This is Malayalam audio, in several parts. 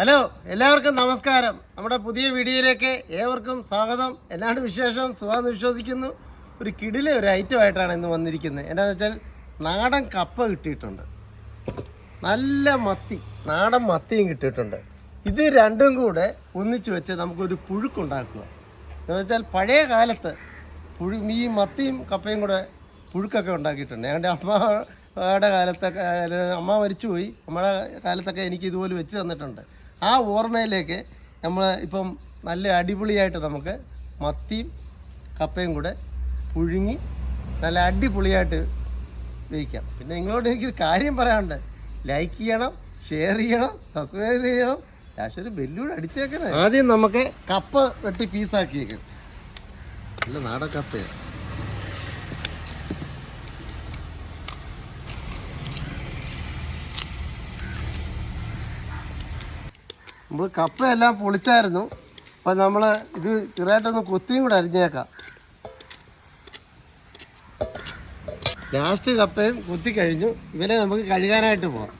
ഹലോ എല്ലാവർക്കും നമസ്കാരം. നമ്മുടെ പുതിയ വീഡിയോയിലേക്ക് ഏവർക്കും സ്വാഗതം. എല്ലാണ്ട് വിശേഷം? സുഖമെന്ന് വിശ്വസിക്കുന്നു. ഒരു കിടിലെ ഒരു ഐറ്റം ആയിട്ടാണ് ഇന്ന് വന്നിരിക്കുന്നത്. എന്താണെന്ന് വെച്ചാൽ നാടൻ കപ്പ കിട്ടിയിട്ടുണ്ട്. നല്ല മത്തി നാടൻ മത്തിയും കിട്ടിയിട്ടുണ്ട്. ഇത് രണ്ടും കൂടെ ഒന്നിച്ച് വെച്ച് നമുക്കൊരു പുഴുക്കുണ്ടാക്കുക. എന്ന് വെച്ചാൽ പഴയ കാലത്ത് പുഴു ഈ മത്തിയും കപ്പയും കൂടെ പുഴുക്കൊക്കെ ഉണ്ടാക്കിയിട്ടുണ്ട്. ഞങ്ങളുടെ അമ്മയുടെ കാലത്തൊക്കെ അമ്മ മരിച്ചുപോയി. അമ്മയുടെ കാലത്തൊക്കെ എനിക്ക് ഇതുപോലെ വെച്ച് തന്നിട്ടുണ്ട്. ആ ഓർമ്മയിലേക്ക് നമ്മൾ ഇപ്പം നല്ല അടിപൊളിയായിട്ട് നമുക്ക് മത്തിയും കപ്പയും കൂടെ പുഴുങ്ങി നല്ല അടിപൊളിയായിട്ട് വേവിക്കാം പിന്നെ നിങ്ങളോട് എനിക്കൊരു കാര്യം പറയാനുണ്ട്. ലൈക്ക് ചെയ്യണം ഷെയർ ചെയ്യണം സബ്സ്ക്രൈബ് ചെയ്യണം. ഒരു ബെല്ലൂടെ അടിച്ചേക്കണേ. ആദ്യം നമുക്ക് കപ്പ വെട്ടി പീസാക്കിയേക്കും നല്ല നാടൻ കപ്പയാണ് നമ്മൾ കപ്പയെല്ലാം പൊളിച്ചായിരുന്നു. അപ്പം നമ്മൾ ഇത് ചെറുതായിട്ടൊന്ന് കൊത്തിയും കൂടെ അരിഞ്ഞേക്കാം. ലാസ്റ്റ് കപ്പയും കുത്തി കഴിഞ്ഞു. ഇവരെ നമുക്ക് കഴുകാനായിട്ട് പോകാം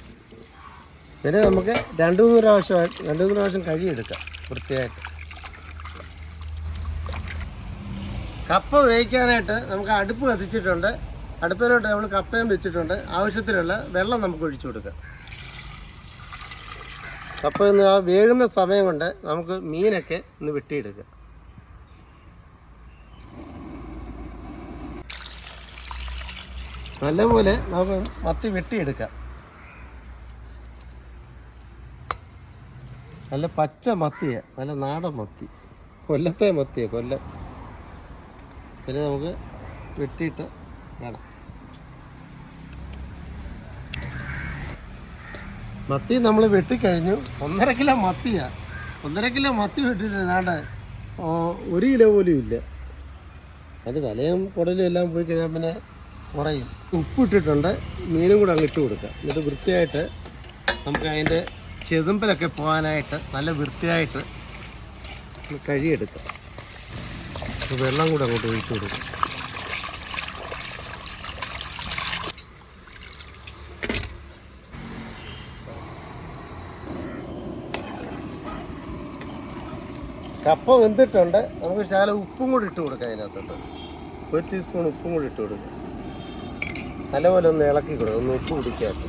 ഇവരെ നമുക്ക് രണ്ട് മൂന്ന് പ്രാവശ്യം രണ്ട് മൂന്ന് പ്രാവശ്യം കഴുകിയെടുക്കാം വൃത്തിയായിട്ട്. കപ്പ വേവിക്കാനായിട്ട് നമുക്ക് അടുപ്പ് കത്തിച്ചിട്ടുണ്ട്. അടുപ്പിലോട്ട് നമ്മൾ കപ്പയും വെച്ചിട്ടുണ്ട്. ആവശ്യത്തിനുള്ള വെള്ളം നമുക്ക് ഒഴിച്ചു കൊടുക്കാം. കപ്പ ഇന്ന് ആ വേകുന്ന സമയം കൊണ്ട് നമുക്ക് മീനൊക്കെ ഒന്ന് വെട്ടിയെടുക്കാം. നല്ലപോലെ നമുക്ക് മത്തി വെട്ടിയെടുക്കാം. നല്ല പച്ച മത്തിയ നല്ല നാടൻ മത്തി. കൊല്ലത്തെ മത്തിയ കൊല്ലം. പിന്നെ നമുക്ക് വെട്ടിയിട്ട് വേണം. മത്തി നമ്മൾ വെട്ടിക്കഴിഞ്ഞു. ഒന്നര കിലോ മത്തിയാ. ഒന്നര കിലോ മത്തി വെട്ടിട്ട് നാട് ഒരു കിലോ പോലും ഇല്ല. അതിന്റെ തലയും കുടലും എല്ലാം പോയി കഴിഞ്ഞാൽ പിന്നെ കുറയും. ഉപ്പിട്ടിട്ടുണ്ട്. മീനും കൂടെ അങ്ങ് ഇട്ട് കൊടുക്കുക എന്നിട്ട് വൃത്തിയായിട്ട് നമുക്ക് അതിന്റെ ചെതുമ്പലൊക്കെ പോകാനായിട്ട് നല്ല വൃത്തിയായിട്ട് കഴുകിയെടുക്കാം. വെള്ളം കൂടെ അങ്ങോട്ട് ഒഴിച്ചു കൊടുക്കും. കപ്പ വെന്തിട്ടുണ്ട്. നമുക്ക് ശാല ഉപ്പും കൂടി ഇട്ട് കൊടുക്കാം അതിനകത്തോട്ട്. ഒരു ടീസ്പൂൺ ഉപ്പും കൂടി ഇട്ട് കൊടുക്കുക നല്ലപോലെ ഒന്ന് ഇളക്കി കൊടുക്കുക ഒന്ന് ഉപ്പ് പിടിക്കാത്ത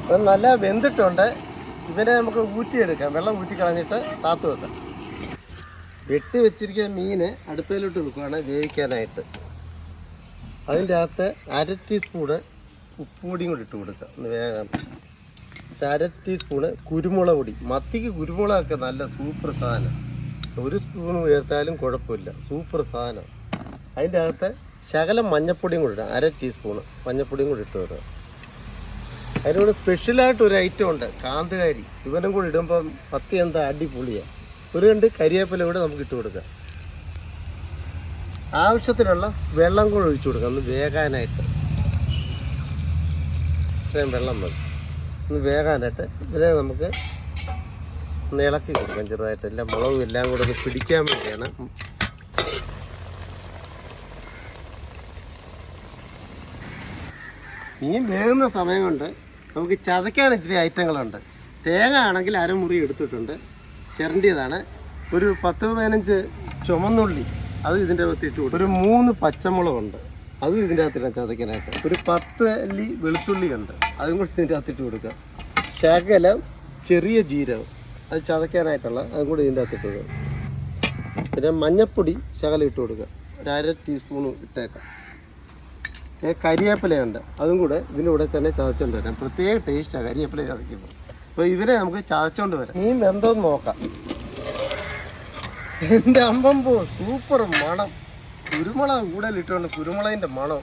അപ്പം നല്ല വെന്തിട്ടുണ്ട്. ഇവനെ നമുക്ക് ഊറ്റിയെടുക്കാം. വെള്ളം ഊറ്റി കളഞ്ഞിട്ട് താത്തു വെക്കാം. വെട്ടി വെച്ചിരിക്കുന്ന മീന് അടുപ്പയിലോട്ട് വെക്കുകയാണ് വേവിക്കാനായിട്ട്. അതിന്റെ അകത്ത് അര ടീസ്പൂണ് ഉപ്പുപൊടിയും കൂടി ഇട്ട് കൊടുക്കുക ഒന്ന് വേഗം അര ടീസ്പൂണ് കുരുമുളക് പൊടി. മത്തിക്ക് കുരുമുളകൊക്കെ നല്ല സൂപ്പർ സാധനം. ഒരു സ്പൂൺ ഉയർത്താലും കുഴപ്പമില്ല. സൂപ്പർ സാധനം. അതിന്റെ അകത്ത് ശകലം മഞ്ഞപ്പൊടിയും കൂടി ഇടാം. അര ടീസ്പൂണ് മഞ്ഞപ്പൊടിയും കൂടി ഇട്ട് വരാം അതിനോട് സ്പെഷ്യലായിട്ട് ഒരു ഐറ്റം ഉണ്ട്. കാന്തുകാരി. ഇവനും കൂടി ഇടുമ്പം പത്തി എന്താ അടിപൊളിയാണ് ഒരു രണ്ട് കരിയേപ്പില കൂടെ നമുക്ക് ഇട്ട് കൊടുക്കാം. ആവശ്യത്തിനുള്ള വെള്ളം കൂടെ ഒഴിച്ചു കൊടുക്കാം. ഒന്ന് വേകാനായിട്ട്. ഇത്രയും വെള്ളം മതി. ഒന്ന് വേകാനായിട്ട് ഇവരെ നമുക്ക് ഒന്ന് ഇളക്കി കൊടുക്കാം ചെറുതായിട്ട്. എല്ലാം മുളകും എല്ലാം കൂടെ ഒന്ന് പിടിക്കാൻ വേണ്ടിയാണ്. മീൻ വേകുന്ന സമയം കൊണ്ട് നമുക്ക് ചതയ്ക്കാൻ ഇത്തിരി ഐറ്റങ്ങളുണ്ട്. തേങ്ങ ആണെങ്കിൽ അരമുറി എടുത്തിട്ടുണ്ട്. ചിരണ്ടിയതാണ്. ഒരു പത്ത് പതിനഞ്ച് ചുമന്നുള്ളി അത് ഇതിന്റെ അകത്ത് ഇട്ട് ഒരു മൂന്ന് പച്ചമുളകുണ്ട്. അതും ഇതിന്റെ അകത്തിടാം ചതയ്ക്കാനായിട്ട്. ഒരു പത്ത് അല്ലി വെളുത്തുള്ളി ഉണ്ട് അതും കൂടി ഇതിന്റെ അകത്തിട്ട് കൊടുക്കുക. ശകലം ചെറിയ ജീരകം. അത് ചതയ്ക്കാനായിട്ടുള്ള അതും കൂടി ഇതിന്റെ അകത്തിട്ട് കൊടുക്കുക. പിന്നെ മഞ്ഞപ്പൊടി ശകലം ഇട്ട് കൊടുക്കുക. ഒരു അര ഇട്ടേക്കാം. പിന്നെ കരിയേപ്പിലയുണ്ട് അതും കൂടെ ഇതിന്റെ കൂടെ തന്നെ ചതച്ചുകൊണ്ട് വരാം. പ്രത്യേക ടേസ്റ്റാണ് കരിയേപ്പില ചതയ്ക്കുമ്പോൾ. അപ്പോൾ ഇവരെ നമുക്ക് ചതച്ചുകൊണ്ട് വരാം. മീൻ വെന്തോന്ന് നോക്കാം. എന്റെ പോ സൂപ്പർ മണം. കുരുമുളക് കൂടുതൽ ഇട്ടുകൊണ്ട് കുരുമുളകിന്റെ മണം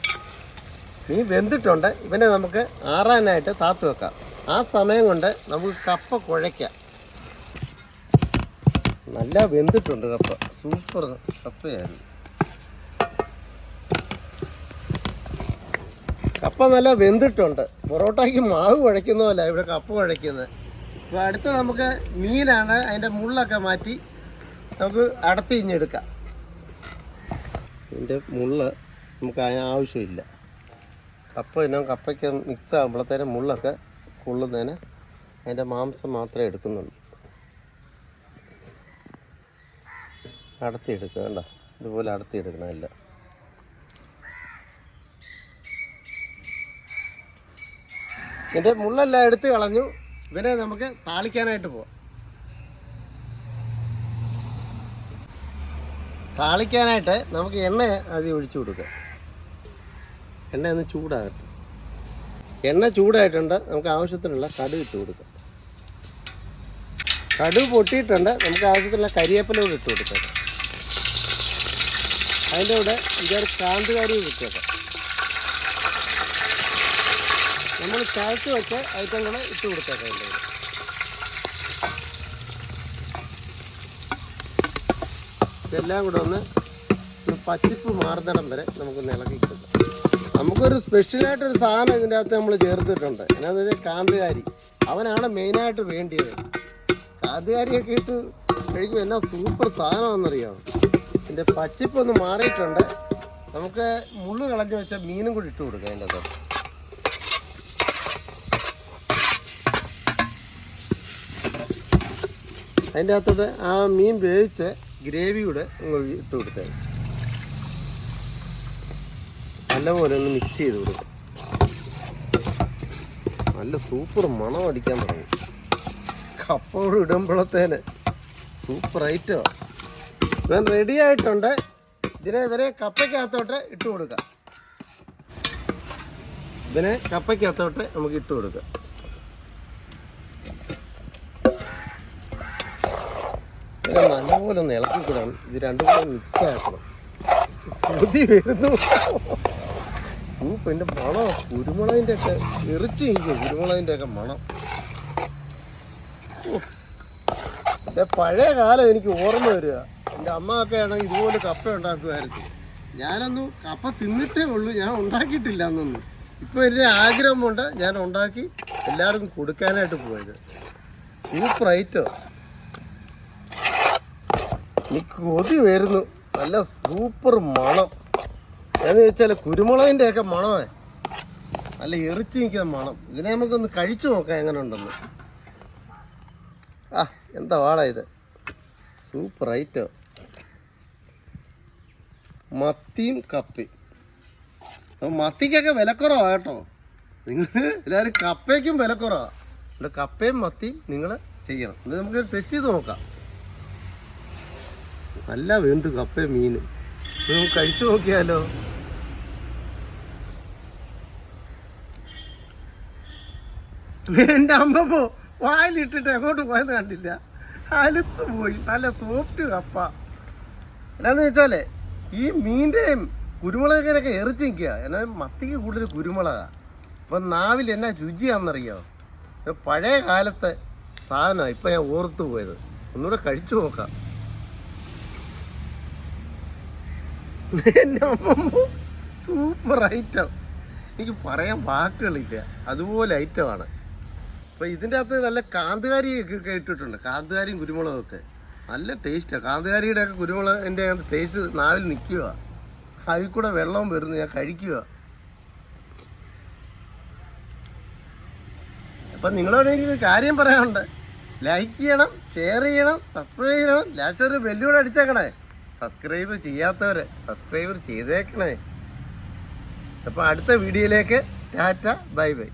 നീ വെന്തിട്ടുണ്ട്. ഇവനെ നമുക്ക് ആറാനായിട്ട് താത്തു വെക്കാം. ആ സമയം കൊണ്ട് നമുക്ക് കപ്പ കുഴയ്ക്കാം. നല്ല വെന്തിട്ടുണ്ട് കപ്പ. സൂപ്പർ കപ്പയായിരുന്നു. കപ്പ നല്ല വെന്തിട്ടുണ്ട്. പൊറോട്ടയ്ക്ക് മാവ് കുഴയ്ക്കുന്ന പോലെ ഇവിടെ കപ്പ കുഴയ്ക്കുന്നത്. അപ്പോൾ അടുത്ത നമുക്ക് മീനാണ്. അതിന്റെ മുള്ളൊക്കെ മാറ്റി നമുക്ക് അടത്തി ഇഞ്ഞെടുക്കാം ഇതിന്റെ മുള്ള നമുക്ക് ആവശ്യമില്ല. കപ്പ ഇനം കപ്പയ്ക്ക് മിക്സ് ആകുമ്പോഴത്തേനും മുള്ളൊക്കെ കൊള്ളുന്നതിന് അതിന്റെ മാംസം മാത്രമേ എടുക്കുന്നുള്ളൂ. അടത്തി എടുക്കുക ഇതുപോലെ അടത്തി എന്റെ മുള്ളെല്ലാം എടുത്ത് കളഞ്ഞു. ഇവനെ നമുക്ക് താളിക്കാനായിട്ട് പോവാം. താളിക്കാനായിട്ട് നമുക്ക് എണ്ണ ആദ്യം ഒഴിച്ചു കൊടുക്കാം. എണ്ണ ഒന്ന് ചൂടാകട്ടെ. എണ്ണ ചൂടായിട്ടുണ്ട്. നമുക്ക് ആവശ്യത്തിനുള്ള കടുക് ഇട്ട് കൊടുക്കാം. കടുക് പൊട്ടിയിട്ടുണ്ട്. നമുക്ക് ആവശ്യത്തിനുള്ള കരിയേപ്പല കൂടെ ഇട്ട് കൊടുക്കാം. അതിന്റെ കൂടെ ഇതൊരു കാന്തുകാരി വിട്ടേക്കാം നമ്മൾ ചതച്ച് വെച്ച ഐറ്റങ്ങൾ ഇട്ട് കൊടുത്തേക്കാം അതിന്റെ കൂടെ ഇതെല്ലാം കൂടെ ഒന്ന് പച്ചിപ്പ് മാറുന്നിടം വരെ നമുക്കൊന്ന് ഇളക്കി കിട്ടും നമുക്കൊരു സ്പെഷ്യലായിട്ടൊരു സാധനം ഇതിന്റെ അകത്ത് നമ്മൾ ചേർത്തിട്ടുണ്ട്. എന്നാന്ന് വെച്ചാൽ കാന്തുകാരി. അവനാണ് മെയിനായിട്ട് വേണ്ടിയത്. കാന്തുകാരിയൊക്കെ ഇട്ട് കഴിക്കുമ്പോൾ എന്നാ സൂപ്പർ സാധനമാണെന്നറിയാം? ഇതിന്റെ പച്ചിപ്പ് ഒന്ന് മാറിയിട്ടുണ്ട്. നമുക്ക് മുള്ളു കളഞ്ഞു വെച്ച മീനും കൂടി ഇട്ട് കൊടുക്കാം അതിന്റെ അകത്ത്. അതിന്റെ അകത്തോട്ട് ആ മീൻ വേവിച്ച് ഗ്രേവി കൂടെ അങ്ങ് ഇട്ട് കൊടുത്താൽ നല്ലപോലെ ഒന്ന് മിക്സ് ചെയ്ത് കൊടുക്കും. നല്ല സൂപ്പർ മണം അടിക്കാൻ തുടങ്ങി. കപ്പോട് ഇടുമ്പോഴത്തേന് സൂപ്പർ ഐറ്റോ ഞാൻ റെഡി ആയിട്ടുണ്ട്. ഇതിനെ ഇവരെ കപ്പയ്ക്കകത്തോട്ട് ഇട്ട് കൊടുക്കാം. ഇതിനെ കപ്പയ്ക്കകത്തോട്ട് നമുക്ക് ഇട്ട് കൊടുക്കാം. ഇത് നല്ലപോലെ ഒന്ന് ഇളക്കിക്കൂടാണ് ഇത് രണ്ടും കൂടെ മിക്സ് ആക്കണം കൊതി വരുന്നു. സൂപ്പ് എന്റെ മണം. കുരുമുളകിന്റെ ഒക്കെ എറിച്ച് കഴിക്കും കുരുമുളകിന്റെ ഒക്കെ മണം. എന്റെ പഴയ കാലം എനിക്ക് ഓർമ്മ വരിക. എന്റെ അമ്മ ഒക്കെ ആണെങ്കിൽ ഇതുപോലെ കപ്പ ഉണ്ടാക്കുമായിരുന്നു. ഞാനൊന്നും കപ്പ തിന്നിട്ടേ ഉള്ളൂ. ഞാൻ ഉണ്ടാക്കിയിട്ടില്ല അന്നൊന്നും. ഇപ്പോൾ എന്റെ ആഗ്രഹമുണ്ട് ഞാൻ ഉണ്ടാക്കി എല്ലാവർക്കും കൊടുക്കാനായിട്ട് പോയത്. സൂപ്പർ ഐറ്റം എനിക്ക് കൊതി വരുന്നു. നല്ല സൂപ്പർ മണം. എന്ന് വെച്ചാൽ കുരുമുളകിന്റെ ഒക്കെ മണമേ. നല്ല എറിച്ച് നിൽക്കുന്ന മണം. ഇതിനെ നമുക്കൊന്ന് കഴിച്ചു നോക്കാം എങ്ങനെ ഉണ്ടെന്ന് ആ എന്താ വാടാ ഇത്? സൂപ്പർ ഐറ്റം മത്തിയും കപ്പി. അപ്പോൾ മത്തിക്കൊക്കെ വിലക്കുറവാണ് കേട്ടോ. നിങ്ങൾ എല്ലാവരും കപ്പയ്ക്കും വിലക്കുറവാണ് കപ്പയും മത്തിയും നിങ്ങൾ ചെയ്യണം. ഇത് നമുക്ക് ടെസ്റ്റ് ചെയ്ത് നോക്കാം. നല്ല വെന്ത് കപ്പ മീൻ നമുക്ക് കഴിച്ചു നോക്കിയാലോ? എന്റെ അമ്മപ്പോ വായിലിട്ടിട്ട് എങ്ങോട്ട് പോയെന്ന് കണ്ടില്ല. അലുത്ത് പോയി. നല്ല സോഫ്റ്റ് കപ്പ. എന്നാന്ന് വെച്ചാലേ ഈ മീന്റെയും കുരുമുളകിനൊക്കെ എറിച്ച് നിൽക്കുക. എന്നാൽ മത്തിക്ക് കൂടുതൽ കുരുമുളകാണ് അപ്പം നാവിൽ എന്നാ രുചിയാണെന്നറിയോ? പഴയ കാലത്തെ സാധനമാണ് ഇപ്പം ഞാൻ ഓർത്തു പോയത്. ഒന്നുകൂടെ കഴിച്ചു നോക്കാം എന്റെ അമ്മമ്മ സൂപ്പർ ഐറ്റം എനിക്ക് പറയാൻ വാക്കുകളില്ല. അതുപോലെ ഐറ്റമാണ് അപ്പോൾ ഇതിന്റെ അകത്ത് നല്ല കാന്തുകാരി ഒക്കെ ഇട്ടിട്ടുണ്ട് കാന്തുകാരിയും കുരുമുളകൊക്കെ നല്ല ടേസ്റ്റാണ് കാന്തുകാരിയുടെ ഒക്കെ കുരുമുളകിന്റെ ടേസ്റ്റ് നാവിൽ നിൽക്കുക. അതിൽ കൂടെ വെള്ളവും വരുന്നു. ഞാൻ കഴിക്കുക. അപ്പം നിങ്ങളോട് എനിക്ക് കാര്യം പറയാനുണ്ട്. ലൈക്ക് ചെയ്യണം ഷെയർ ചെയ്യണം സബ്സ്ക്രൈബ് ചെയ്യണം. ലാസ്റ്റ് ഒരു ബെല്ലൂടെ അടിച്ചേക്കണേ. സബ്സ്ക്രൈബ് ചെയ്യാത്തവരെ സബ്സ്ക്രൈബർ ചെയ്തേക്കണേ. അപ്പോൾ അടുത്ത വീഡിയോയിലേക്ക്. Tata bye bye.